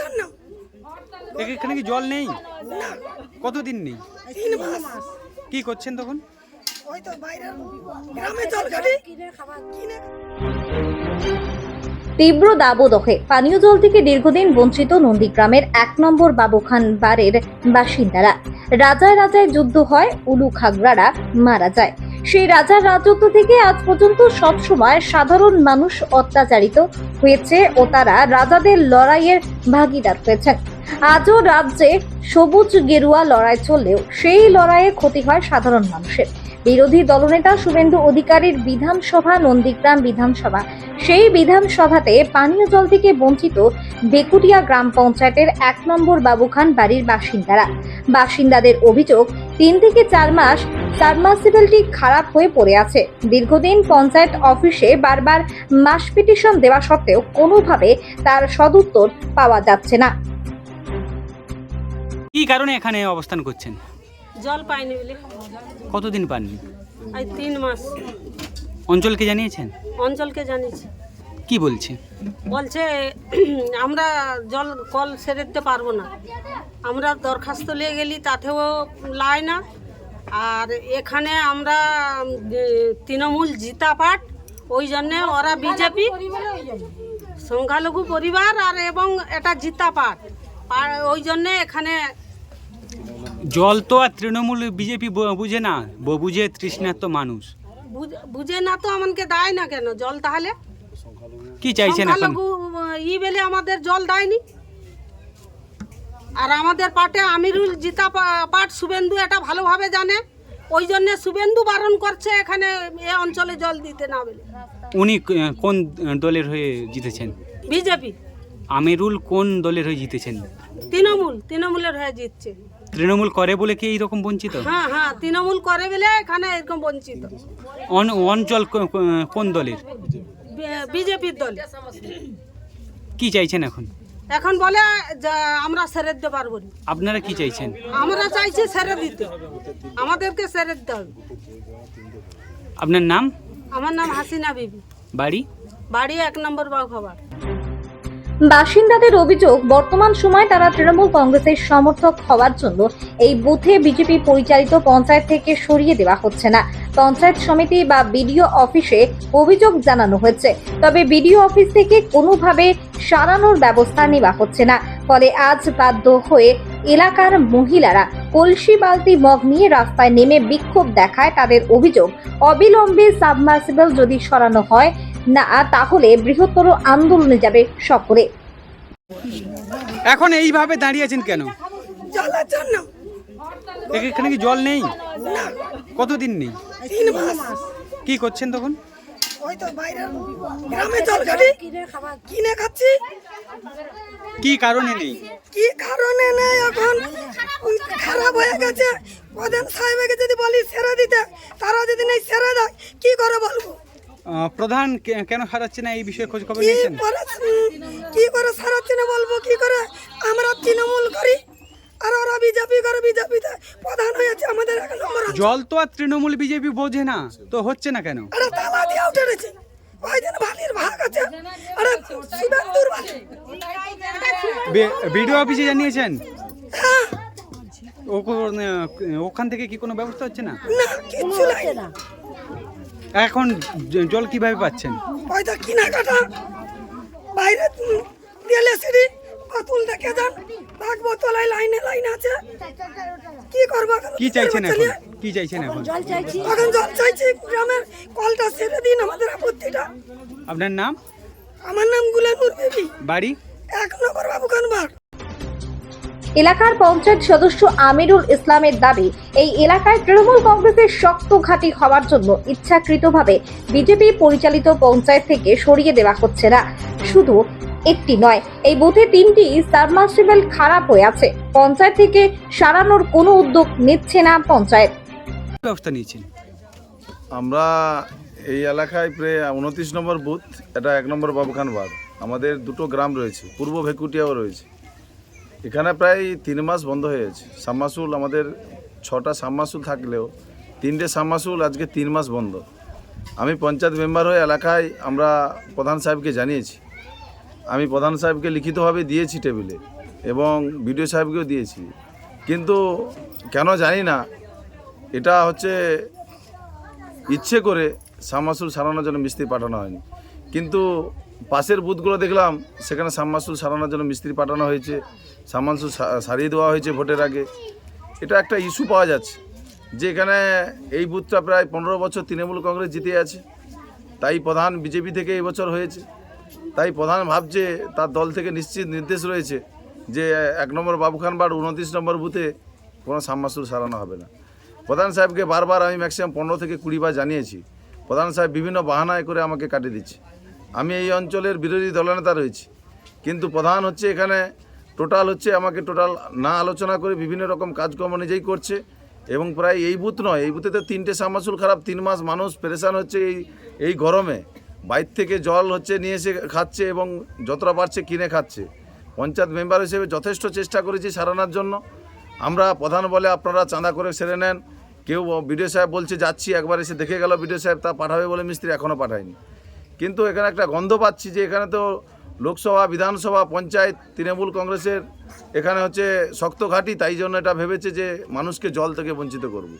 জন্য এখানে কি জল নেই? কতদিন নেই? তিন মাস। কি করছেন তখন? ওই তো বাইরে গ্রামে জল ঘাটি কিনে খাবার কিনে তীব্র দাবদহে পানীয় জল থেকে দীর্ঘদিন বঞ্চিত নন্দীগ্রামের এক নম্বর বাবুখান বাড়ির বাসিন্দারা। রাজায় রাজায় যুদ্ধ হয় উলু খাগড়ারা মারা যায়। সেই রাজার রাজত্ব থেকে আজ পর্যন্ত সব সময় সাধারণ মানুষ অত্যাচারিত হয়েছে ও তারা রাজাদের লড়াইয়ের ভাগিদার হয়েছেন। আজও রাজ্যে সবুজ গেরুয়া লড়াই চললেও সেই লড়াইয়ে ক্ষতি হয় সাধারণ মানুষের। বিরোধী দলনেতা শুভেন্দু অধিকারীর বিধানসভা, নন্দীগ্রাম বিধানসভা, সেই বিধানসভাতে পানীয় জল থেকে বঞ্চিত বেকুটিয়া গ্রাম পঞ্চায়েতের এক নম্বর বাবুখান বাড়ির বাসিন্দারা। বাসিন্দাদের অভিযোগ, তিন থেকে চার মাস সাবমার্সিবলটি খারাপ হয়ে পড়ে আছে। দীর্ঘদিন পঞ্চায়েত অফিসে বারবার মাস পিটিশন দেওয়া সত্ত্বেও কোনোভাবে তার সদুত্তর পাওয়া যাচ্ছে না। কি কারণে এখানে অবস্থান করছেন? জল পাইনি বলে। কতদিন পাননি? আজ তিন মাস। অঞ্চলকে জানিয়েছেন? অঞ্চলকে জানিয়েছি। কি বলছে? বলছে আমরা জল কল সেরে দিতে পারব না। আমরা দরখাস্ত নিয়ে গেলি তাতেও লাই না। আর এখানে আমরা তৃণমূল জিতা পাট ওই জন্যে ওরা বিজেপি সংখ্যালঘু পরিবার আর এবং এটা জিতা পাট। আর ওই জন্যে এখানে জল তো আর তৃণমূল বিজেপি বুঝে না ব- বুঝে তৃষ্ণার্ত মানুষ। বুঝ- বুঝে না তো আমাকে দেয় না কেন জল তাহলে? কি চাইছেন এখন? ই বেলে আমাদের জল দেয়নি। আর আমাদের পাটে আমিরুল জিতা পাট শুভেন্দু এটা ভালোভাবে জানে। ওই জন্য শুভেন্দু বারণ করছে এখানে এ অঞ্চলে জল দিতে না বলে। উনি কোন দলের হয়ে জিতেছেন? বিজেপি। আমিরুল কোন দলের হয়ে জিতেছেন? তৃণমূল তৃণমূলের হয়ে জিতছে। তৃণমূল করে বলে কি এইরকম বঞ্চিত? হ্যাঁ হ্যাঁ তৃণমূল করে বলে এখানে এরকম বঞ্চিত। অঞ্চল কোন দলের? বিজেপির দল। কি চাইছেন এখন? এখন বলে আমরা সেরে দিতে পারব না। আপনারা কি চাইছেন? আমরা চাইছি সেরে দিতে। আমাদেরকে সেরে দিতে হবে। আপনার নাম? আমার নাম হাসিনা বিবি। বাড়ি? বাড়ি এক নম্বর বাউ খাবার বাসিন্দাদের অভিযোগ বর্তমান সময় তারা তৃণমূল কংগ্রেসের সমর্থক হওয়ার জন্য এই বুথে বিজেপি পরিচালিত পঞ্চায়েত থেকে সরিয়ে দেওয়া হচ্ছে না। পঞ্চায়েত সমিতি বা বিডিও অফিসে অভিযোগ জানানো হয়েছে। তবে বিডিও অফিস থেকে কোনোভাবে সারানোর ব্যবস্থা নেওয়া হচ্ছে না। ফলে আজ বাধ্য হয়ে এলাকার মহিলারা কলসি বালতি মগ নিয়ে রাস্তায় নেমে বিক্ষোভ দেখায় তাদের অভিযোগ অবিলম্বে সাবমার্সিবল যদি সরানো হয় না তাহলে বৃহত্তর আন্দোলনে যাবে সকলে। এখন এইভাবে দাঁড়িয়ে আছেন কেন? এখানে কি জল নেই? কতদিন নেই? কি করছেন তখন? ওই তো গ্রামে জল ঘাটি কিনে খাচ্ছি। কি কারণে নেই? কি কারণে নেই এখন? খারাপ হয়ে গেছে। প্রধান সাহেবকে যদি বলি সেরে দিতে তারা যদি নেই সেরে দেয় কি করে বলব? প্রধান কেন সারাচ্ছে না এই বিষয়ে খোঁজ খবর কি নিয়েছেন? কি করে সারাচ্ছে না বলব? কি করে? আমরা তৃণমূল করি আর ওরা বিজেপি করে বিজেপিতে প্রধান হয়েছে আমাদের এক নম্বর জল তো আর তৃণমূল বিজেপি বোঝে না তো হচ্ছে না কেন? রয়েছে ওই দিন ভালির ভাগ আছে। আরে শুভেন্দুর ভালি বিডিও অফিসে জানিয়েছেন? হ্যাঁ। ওখান থেকে কি কোনো ব্যবস্থা হচ্ছে না? না কিচ্ছু নাই এখন জল কীভাবে পাচ্ছেন? ওই তো কিনাকাটা। বাইরে তেলে সিঁড়ি বোতল দেখে যান। ভাগ বোতলায় লাইনে লাইন আছে। কি করব? কি চাইছেন এখন? কি চাইছেন এখন এখন? জল চাইছি। গ্রামের কলটা ছেড়ে দিন আমাদের আপত্তিটা। আপনার নাম? আমার নাম গুলানুর বিবি। বাড়ি? এক নম্বর বাবুকানবার এলাকার পঞ্চায়েত সদস্য আমিরুল ইসলামের দাবি এই এলাকায় তৃণমূল কংগ্রেসের শক্ত ঘাঁটি হওয়ার জন্য ইচ্ছাকৃতভাবে বিজেপি পরিচালিত পঞ্চায়েত থেকে সরিয়ে দেওয়া হচ্ছে না। শুধু একটি নয় এই বুথে তিনটি সাবমার্সিবল খারাপ হয়ে আছে। পঞ্চায়েত থেকে সারানোর কোনো উদ্যোগ নিচ্ছে না পঞ্চায়েত। ব্যবস্থা নিয়েছেন? আমরা এই এলাকায় প্রায় উনত্রিশ নম্বর বুথ, এটা এক নম্বর বাবুখান বাদ আমাদের দুটো গ্রাম রয়েছে, পূর্ব ভেকুটিয়াও রয়েছে। এখানে প্রায় তিন মাস বন্ধ হয়ে গেছে। সাম্মাসুল আমাদের ছটা সাম্মাসুল থাকলেও তিনটে সাম্মাসুল আজকে তিন মাস বন্ধ। আমি পঞ্চায়েত মেম্বার হয়ে এলাকায় আমরা প্রধান সাহেবকে জানিয়েছি। আমি প্রধান সাহেবকে লিখিতভাবে দিয়েছি টেবিলে এবং বিডিও সাহেবকেও দিয়েছি। কিন্তু কেন জানি না এটা হচ্ছে ইচ্ছে করে সামাসুল সারানোর জন্য মিস্ত্রি পাঠানো হয়নি। কিন্তু পাশের বুথগুলো দেখলাম, সেখানে সামাসুল সারানোর জন্য মিস্ত্রি পাঠানো হয়েছে সামাসুল সারিয়ে দেওয়া হয়েছে ভোটের আগে। এটা একটা ইস্যু পাওয়া যাচ্ছে, যে এখানে এই বুথটা প্রায় পনেরো বছর তৃণমূল কংগ্রেস জিতে আছে। তাই প্রধান বিজেপি থেকে এই বছর হয়েছে। তাই প্রধান ভাবছে, তার দল থেকে নিশ্চিত নির্দেশ রয়েছে, যে এক নম্বর বাবুখান বার উনত্রিশ নম্বর বুথে কোনো সাম্মাসুল সারানো হবে না। প্রধান সাহেবকে বারবার আমি ম্যাক্সিমাম পনেরো থেকে কুড়ি বার জানিয়েছি। প্রধান সাহেব বিভিন্ন বাহানায় করে আমাকে কাটিয়ে দিচ্ছে। আমি এই অঞ্চলের বিরোধী দলনেতা রয়েছি। কিন্তু প্রধান হচ্ছে এখানে টোটাল হচ্ছে আমাকে টোটাল না আলোচনা করে বিভিন্ন রকম কাজকর্ম নিজেই করছে এবং প্রায় এই বুথ নয়, এই বুথে তো তিনটে সামাসুল খারাপ, তিন মাস মানুষ পেরেশান হচ্ছে এই এই গরমে। বাইর থেকে জল হচ্ছে নিয়ে এসে খাচ্ছে এবং যতটা পারছে কিনে খাচ্ছে। পঞ্চায়েত মেম্বার হিসেবে যথেষ্ট চেষ্টা করেছি সারানোর জন্য। আমরা প্রধান বলে আপনারা চাঁদা করে সেরে নেন। কেউ বিডিও সাহেব বলছে যাচ্ছি। একবার এসে দেখে গেল বিডিও সাহেব তা পাঠাবে বলে মিস্ত্রি এখনও পাঠায়নি। কিন্তু এখানে একটা গন্ধ পাচ্ছি যে এখানে তো লোকসভা বিধানসভা পঞ্চায়েত তৃণমূল কংগ্রেসের এখানে হচ্ছে শক্ত ঘাঁটি তাই জন্য এটা ভেবেছে যে মানুষকে জল থেকে বঞ্চিত করব।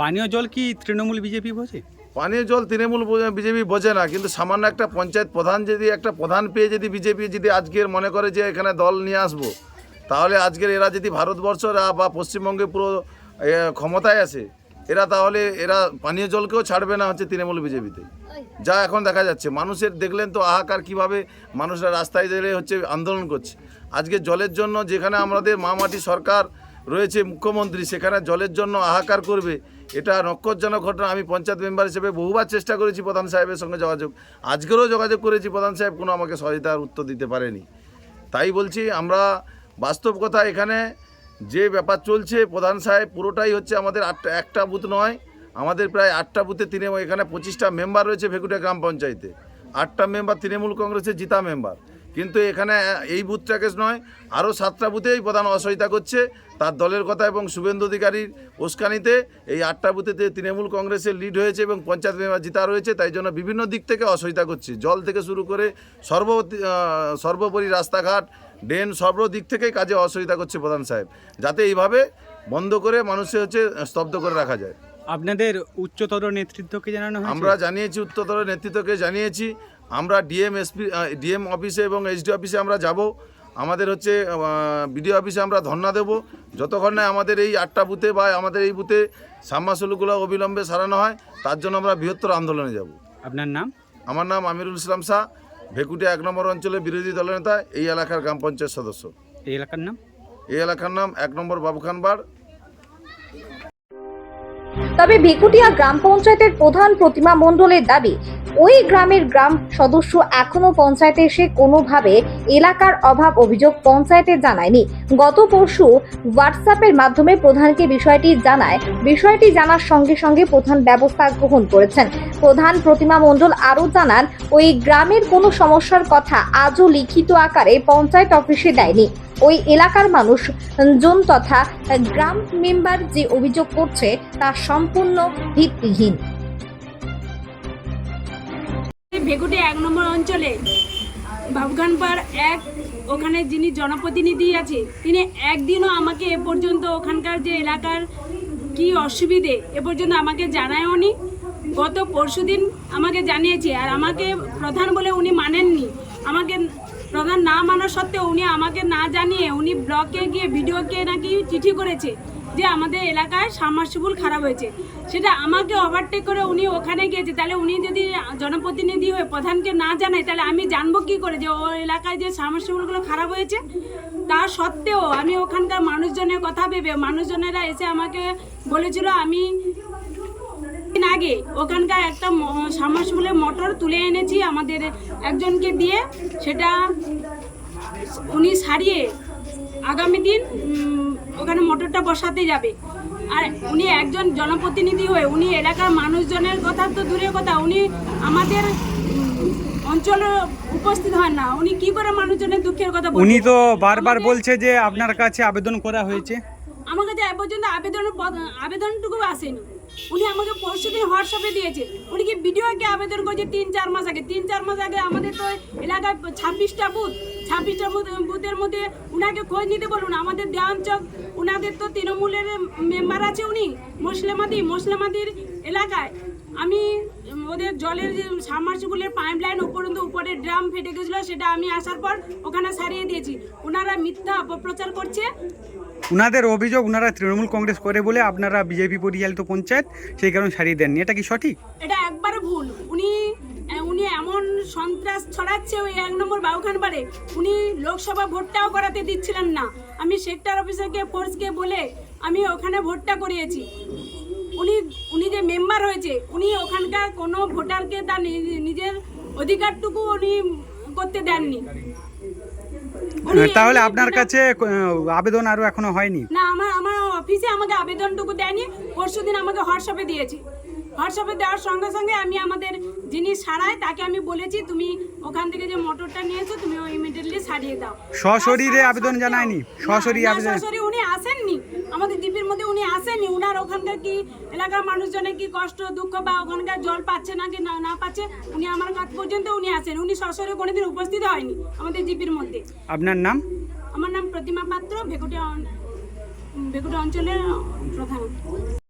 পানীয় জল কি তৃণমূল বিজেপি বোঝে? পানীয় জল তৃণমূল বিজেপি বোঝে না কিন্তু সামান্য একটা পঞ্চায়েত প্রধান যদি একটা প্রধান পেয়ে যদি বিজেপি যদি আজকের মনে করে যে এখানে দল নিয়ে আসব তাহলে আজকের এরা যদি ভারতবর্ষ বা পশ্চিমবঙ্গে পুরো ক্ষমতায় আসে এরা তাহলে, এরা পানীয় জলকেও ছাড়বে না হচ্ছে তৃণমূল বিজেপিতে। যা এখন দেখা যাচ্ছে, মানুষের দেখলেন তো আহাকার কীভাবে মানুষরা রাস্তায় গেলে হচ্ছে আন্দোলন করছে। আজকে জলের জন্য যেখানে আমাদের মামাটি সরকার রয়েছে, মুখ্যমন্ত্রী, সেখানে জলের জন্য আহাকার করবে, এটা নক্ষরজনক ঘটনা। আমি পঞ্চায়েত মেম্বার হিসেবে বহুবার চেষ্টা করেছি প্রধান সাহেবের সঙ্গে যোগাযোগ। আজকেরও যোগাযোগ করেছি প্রধান সাহেব, কোনো আমাকে সহায়তার উত্তর দিতে পারেনি। তাই বলছি, আমরা বাস্তব কথা এখানে যে ব্যাপার চলছে, প্রধান সাহেব, পুরোটাই হচ্ছে আমাদের আটটা, একটা বুথ নয়। আমাদের প্রায় আটটা বুথে তৃণমূল, এখানে পঁচিশটা মেম্বার রয়েছে ভেকুটা গ্রাম পঞ্চায়েতে। আটটা মেম্বার তৃণমূল কংগ্রেসের জিতা মেম্বার কিন্তু এখানে এই বুথটাকে নয় আরও সাতটা বুথেই প্রধান অসহিতা করছে। তার দলের কথা এবং শুভেন্দু অধিকারীর উস্কানিতে এই আটটা বুথেতে তৃণমূল কংগ্রেসের লিড হয়েছে এবং পঞ্চায়েত মেম্বার জিতা রয়েছে তাই জন্য বিভিন্ন দিক থেকে অসহিতা করছে। জল থেকে শুরু করে সর্ব সর্বোপরি রাস্তাঘাট ড্রেন সর্ব দিক থেকেই কাজে অসুবিধা করছে প্রধান সাহেব। যাতে এইভাবে বন্ধ করে মানুষের হচ্ছে স্তব্ধ করে রাখা যায়। আপনাদের উচ্চতর নেতৃত্বকে জানানো আমরা জানিয়েছি উচ্চতর নেতৃত্বকে জানিয়েছি। আমরা ডিএম এসপি ডিএম অফিসে এবং এইচডি অফিসে আমরা যাব। আমাদের হচ্ছে বিডিও অফিসে আমরা ধর্না দেব। যতক্ষণ না আমাদের এই আটটা বুথে বা আমাদের এই বুথে সাম্মাসুলগুলো অবিলম্বে সারানো হয় তার জন্য আমরা বৃহত্তর আন্দোলনে যাব। আপনার নাম? আমার নাম আমিরুল ইসলাম শাহ ভেকুটিয়া এক নম্বর অঞ্চলের বিরোধী দলনেতা এই এলাকার গ্রাম পঞ্চায়েত সদস্য। এই এলাকার নাম? এই এলাকার নাম এক নম্বর বাবুখানবার তবে ভেকুটিয়া গ্রাম পঞ্চায়েতের প্রধান প্রতিমা মণ্ডলের দাবি, ওই গ্রামের গ্রাম সদস্য এখনও পঞ্চায়েতে এসে কোনোভাবে এলাকার অভাব অভিযোগ পঞ্চায়েতে জানায়নি। গত পরশু হোয়াটসঅ্যাপের মাধ্যমে প্রধানকে বিষয়টি জানায়। বিষয়টি জানার সঙ্গে সঙ্গে প্রধান ব্যবস্থা গ্রহণ করেছেন। প্রধান প্রতিমা মণ্ডল আরও জানান, ওই গ্রামের কোনো সমস্যার কথা আজও লিখিত আকারে পঞ্চায়েত অফিসে দেয়নি। ওই এলাকার মানুষ, জন তথা গ্রাম মেম্বার যে অভিযোগ করছে, তা সম্পূর্ণ ভিত্তিহীন। ভেগুটি এক নম্বর অঞ্চলে বাবগানপাড় এক, ওখানে যিনি জনপ্রতিনিধি আছে, তিনি একদিনও আমাকে এ পর্যন্ত ওখানকার যে এলাকার কি অসুবিধে, এ পর্যন্ত আমাকে জানায়ওনি। গত পরশুদিন আমাকে জানিয়েছে, আর আমাকে প্রধান বলে উনি মানেননি। আমাকে প্রধান না মানা সত্ত্বেও উনি আমাকে না জানিয়ে উনি ব্লকে গিয়ে ভিডিওকে নাকি চিঠি করেছে যে আমাদের এলাকায় সাবমার্সিবল খারাপ হয়েছে। সেটা আমাকে ওভারটেক করে উনি ওখানে গিয়েছে। তাহলে উনি যদি জনপ্রতিনিধি হয়ে প্রধানকে না জানায়, তাহলে আমি জানব কী করে যে ও এলাকায় যে সাবমার্সিবলগুলো খারাপ হয়েছে? তা সত্ত্বেও আমি ওখানকার মানুষজনের কথা ভেবে, মানুষজনেরা এসে আমাকে বলেছিল, আমি আগে ওখানকার একটা সাবমার্সিবলের মোটর তুলে এনেছি আমাদের একজনকে দিয়ে। সেটা উনি সারিয়ে আগামী দিন ওখানে মোটরটা বসাতে যাবে। আর উনি একজন জনপ্রতিনিধি হয়ে উনি এলাকার মানুষজনের কথা তো দূরের কথা উনি আমাদের অঞ্চলে উপস্থিত হন না। উনি কি করে মানুষজনের দুঃখের কথা? উনি তো বারবার বলছে যে আপনার কাছে আবেদন করা হয়েছে। আমার কাছে এ পর্যন্ত আবেদন আবেদনটুকু আসেনি। উনি আমাকে পরশু দিন হোয়াটসঅ্যাপে দিয়েছে। উনি কি ভিডিও ভিডিওকে আবেদন করেছে তিন, চার মাস আগে? তিন, চার মাস আগে আমাদের তো এলাকায় ছাব্বিশটা বুথ ছাব্বিশটা বুথ বুথের মধ্যে উনাকে খোঁজ নিতে বলুন। আমাদের দেওয়াঞ্চক উনাদের তো তৃণমূলের মেম্বার আছে উনি মুসলিমাদি মুসলিমাদির এলাকায়। আমি ওদের জলের যে সাবমার্সিবলের পাইপ লাইন উপরন্ত উপরে ড্রাম ফেটে গেছিল সেটা আমি আসার পর ওখানে সারিয়ে দিয়েছি। ওনারা মিথ্যা অপপ্রচার করছে। উনাদের অভিযোগ উনারা তৃণমূল কংগ্রেস করে বলে আপনারা বিজেপি পরিচালিত পঞ্চায়েত সেই কারণে সারিয়ে দেননি। এটা কি সঠিক? এটা একবারে ভুল। উনি উনি এমন সন্ত্রাস ছড়াচ্ছে ওই এক নম্বর বাউখান বাড়ে উনি লোকসভা ভোটটাও করাতে দিচ্ছিলেন না। আমি সেক্টর অফিসারকে ফোর্সকে বলে আমি ওখানে ভোটটা করিয়েছি। উনি উনি যে মেম্বার হয়েছে উনি ওখানকার কোনো ভোটারকে তার নিজের অধিকারটুকু উনি করতে দেননি। তাহলে আপনার কাছে আবেদন আরও এখনও হয়নি? না আমার আমার অফিসে আমাকে আবেদনটুকু দেয়নি পরশু দিন আমাকে হোয়াটসঅ্যাপে দিয়েছি। হোয়াটসঅ্যাপে দেওয়ার সঙ্গে সঙ্গে আমি আমাদের যিনি সারায় তাকে আমি বলেছি তুমি ওখান থেকে যে মোটরটা নিয়েছো তুমি ইমিডিয়েটলি সারিয়ে দাও। সশরীরে আবেদন জানায়নি? সশরীরে আবেদন- সশরীরে উনি আসেননি। আমাদের দ্বীপের মধ্যে উনি আসেনি উনার ওখানকার কি এলাকার মানুষজনের কি কষ্ট দুঃখ বা ওখানকার জল পাচ্ছে না কি না না পাচ্ছে? উনি আমার কাছ পর্যন্ত উনি আসেন। উনি সশরে কোনোদিন উপস্থিত হয়নি আমাদের দ্বীপের মধ্যে। আপনার নাম? আমার নাম প্রতিমা পাত্র ভেকুটিয়া ভেকুটিয়া অঞ্চলের প্রধান।